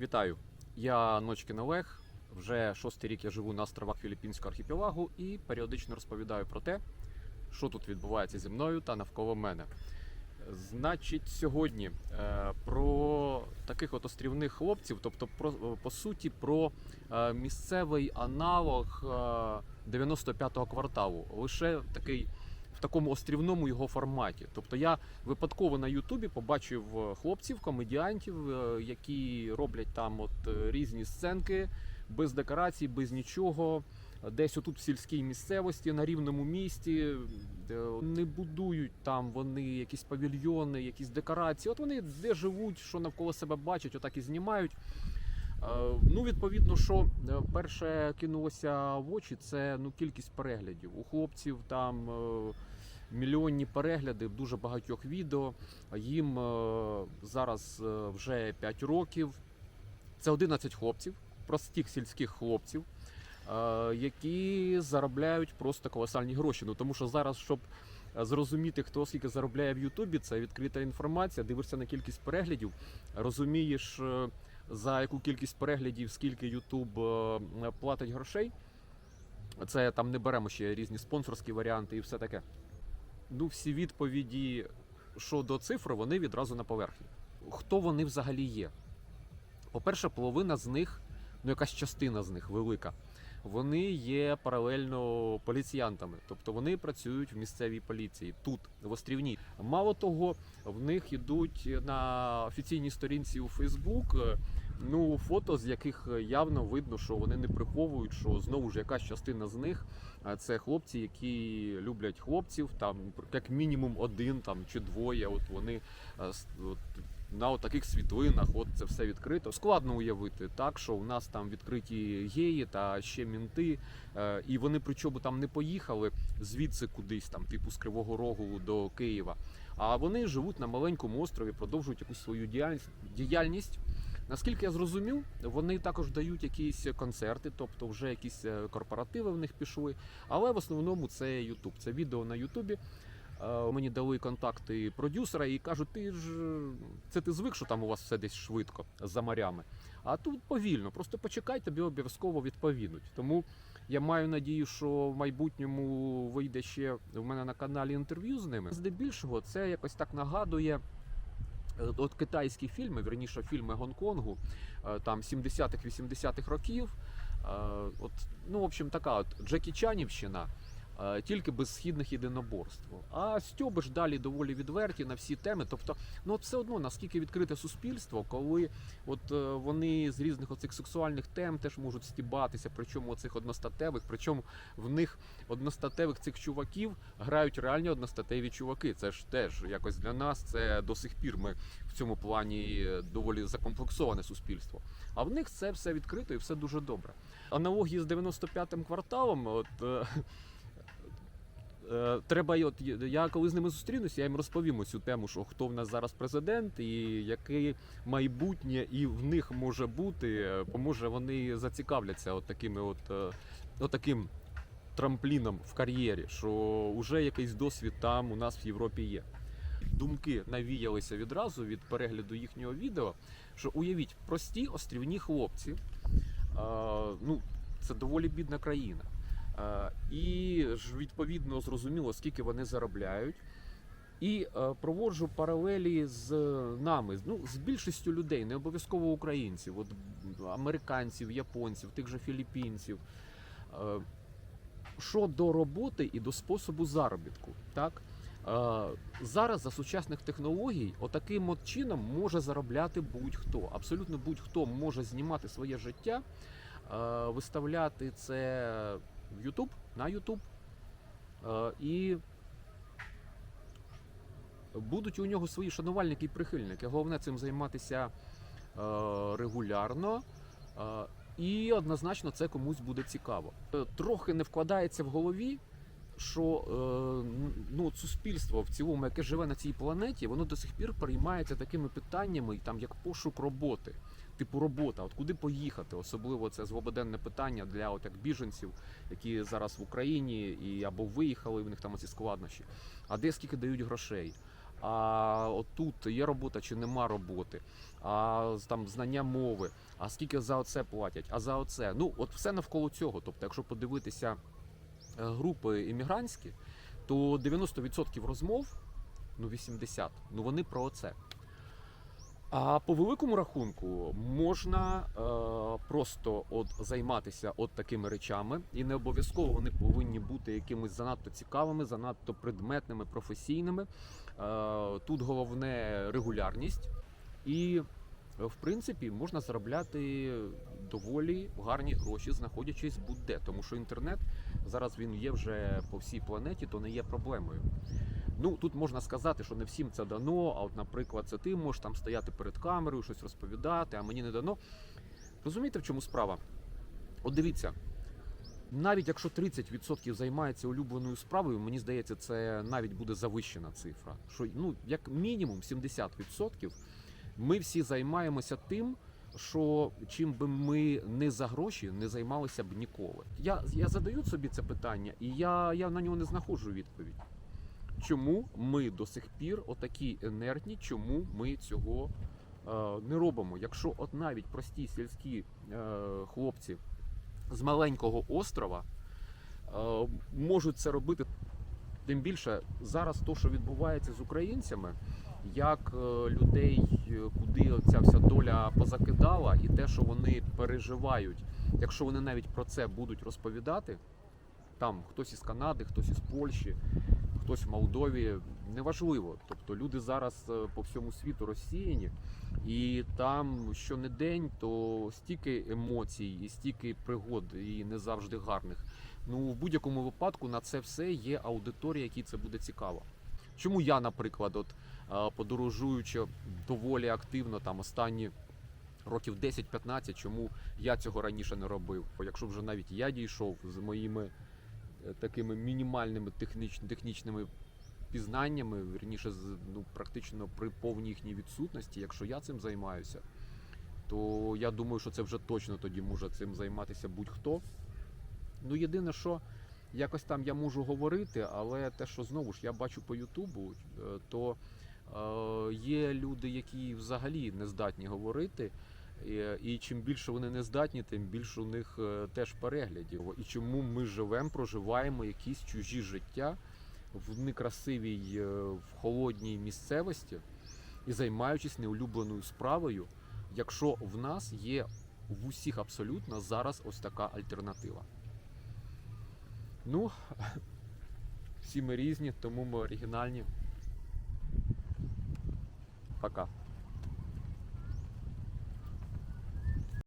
Вітаю! Я Ночкін Олег. Вже шостий рік я живу на островах Філіппінського архіпелагу і періодично розповідаю про те, що тут відбувається зі мною та навколо мене. Значить, сьогодні е, про таких от острівних хлопців, тобто про е, по суті про е, місцевий аналог е, 95-го кварталу, лише такий такому острівному його форматі. Тобто я випадково на Ютубі побачив е, хлопців, комедіантів, е, які роблять там от е, різні сценки без декорацій, без нічого. Десь отут в сільській місцевості, на рівному місті, не будують там вони якісь павільйони, якісь декорації. От вони де живуть, що навколо себе бачать, отак і знімають. Ну, відповідно, що перше кинулося в очі, це ну, кількість переглядів. У хлопців там мільйонні перегляди дуже багатьох відео. Їм е, зараз е, вже 5 років. Це 11 хлопців, простих сільських хлопців, е, які заробляють просто колосальні гроші. Ну тому що зараз, щоб зрозуміти, хто скільки заробляє в Ютубі, це відкрита інформація. Дивишся на кількість переглядів, розумієш за яку кількість переглядів, скільки Ютуб платить грошей. Це там не беремо ще різні спонсорські варіанти і все таке. Ну, всі відповіді щодо цифр, вони відразу на поверхні. Хто вони взагалі є? По-перше, половина з них, ну якась частина з них велика, вони є паралельно поліціянтами, тобто вони працюють в місцевій поліції тут, в Острівні. Мало того, в них ідуть на офіційній сторінці у Фейсбук. е, Ну, фото, з яких явно видно, що вони не приховують, що знову ж якась частина з них це хлопці, які люблять хлопців, там як мінімум один там чи двоє. От вони е, от, на таких світлинах, от це все відкрито. Складно уявити так, що у нас там відкриті геї та ще мінти, е, і вони причому там не поїхали звідси кудись, там, типу з Кривого Рогу до Києва. А вони живуть на маленькому острові, продовжують якусь свою діяльність. Наскільки я зрозумів, вони також дають якісь концерти, тобто вже якісь е, корпоративи в них пішли. Але в основному це YouTube, це відео на Ютубі. Е, Мені дали контакти продюсера і кажуть, ти ж це ти звик, що там у вас все десь швидко за морями. А тут повільно, просто почекай, тобі обов'язково відповідуть. Тому я маю надію, що в майбутньому вийде ще в мене на каналі інтерв'ю з ними. Здебільшого це якось так нагадує. е, От китайські фільми, верніше фільми Гонконгу, е, там 70-х, 80-х років. От, ну, в общем, така от Джекі Чанівщина, тільки без східних єдиноборств. А стьоби ж далі доволі відверті на всі теми. Тобто, ну все одно наскільки відкрите суспільство, коли от е, вони з різних оцих сексуальних тем теж можуть стібатися, причому оцих одностатевих, причому в них одностатевих цих чуваків грають реальні одностатеві чуваки. Це ж теж якось для нас це до сих пір ми в цьому плані е, доволі закомплексоване суспільство. А в них це все відкрито і все дуже добре. Аналогії з 95-м кварталом, от. Е, Треба, от я коли з ними зустрінуся, я їм розповім цю тему, що хто в нас зараз президент і яке майбутнє і в них може бути. е, Поможе вони зацікавляться от такими от, е, от таким трампліном в кар'єрі, що вже якийсь досвід там у нас в Європі є. Думки навіялися відразу від перегляду їхнього відео. Що уявіть, прості острівні хлопці, ну це доволі бідна країна. Е, і ж відповідно зрозуміло, скільки вони заробляють. І е, проводжу паралелі з нами, ну, з більшістю людей, не обов'язково українців, от американців, японців, тих же філіппінців. Е, щодо роботи і до способу заробітку. Так? Е, зараз за сучасних технологій отаким от чином може заробляти будь-хто. Абсолютно будь-хто може знімати своє життя, е, виставляти це в YouTube, на YouTube. Е, і будуть у нього свої шанувальники і прихильники. Головне цим займатися е, регулярно. Е, і однозначно це комусь буде цікаво. Трохи не вкладається в голові, що ну, суспільство в цілому, яке живе на цій планеті, воно до сих пір переймається такими питаннями, там як пошук роботи. Типу робота, от куди поїхати, особливо це злободенне питання для от як біженців, які зараз в Україні і або виїхали, в них там ці складнощі. А де скільки дають грошей? А отут є робота чи нема роботи, а там знання мови, а скільки за оце платять, а за оце. Ну, от все навколо цього. Тобто, якщо подивитися е, групи іммігрантські, то 90% розмов, ну 80%, ну вони про оце. А по великому рахунку можна е, просто от займатися от такими речами, і не обов'язково вони повинні бути якимись занадто цікавими, занадто предметними, професійними. Е, тут головне регулярність, і в принципі можна заробляти доволі гарні гроші, знаходячись будь-де, тому що інтернет зараз він є вже по всій планеті, то не є проблемою. Ну тут можна сказати, що не всім це дано. А от, наприклад, це ти можеш там стояти перед камерою, щось розповідати, а мені не дано. Розумієте, в чому справа? От дивіться, навіть якщо 30% займається улюбленою справою, мені здається, це навіть буде завищена цифра. Що ну, як мінімум 70% ми всі займаємося тим, що чим би ми не за гроші не займалися б ніколи. Я, я задаю собі це питання, і я, я на нього не знаходжу відповідь. Чому ми до сих пір отакі енергні, чому ми цього е, не робимо? Якщо от навіть прості сільські е, хлопці з маленького острова е, можуть це робити, тим більше зараз то, що відбувається з українцями, як людей, куди ця вся доля позакидала, і те, що вони переживають, якщо вони навіть про це будуть розповідати, там хтось із Канади, хтось із Польщі, хтось в Молдові, неважливо. Тобто люди зараз е, по всьому світу розсіяні, і там щонедень то стільки емоцій і стільки пригод, і не завжди гарних. Ну, в будь-якому випадку на це все є аудиторія, якій це буде цікаво. Чому я, наприклад, от е, подорожуючи доволі активно там останні років 10-15, чому я цього раніше не робив? Бо якщо вже навіть я дійшов з моїми такими мінімальними техніч, технічними пізнаннями, вірніше, ну, практично при повній їхній відсутності, якщо я цим займаюся, то я думаю, що це вже точно тоді може цим займатися будь-хто. Ну, єдине, що якось там я можу говорити, але те, що знову ж я бачу по Ютубу, е, то е, є люди, які взагалі не здатні говорити. І, чим більше вони не здатні, тим більше у них е, теж переглядів. І чому ми живемо, проживаємо якісь чужі життя в некрасивій, е, в холодній місцевості і займаючись неулюбленою справою, якщо в нас є в усіх абсолютно зараз ось така альтернатива. Ну, всі ми різні, тому ми оригінальні. Пока.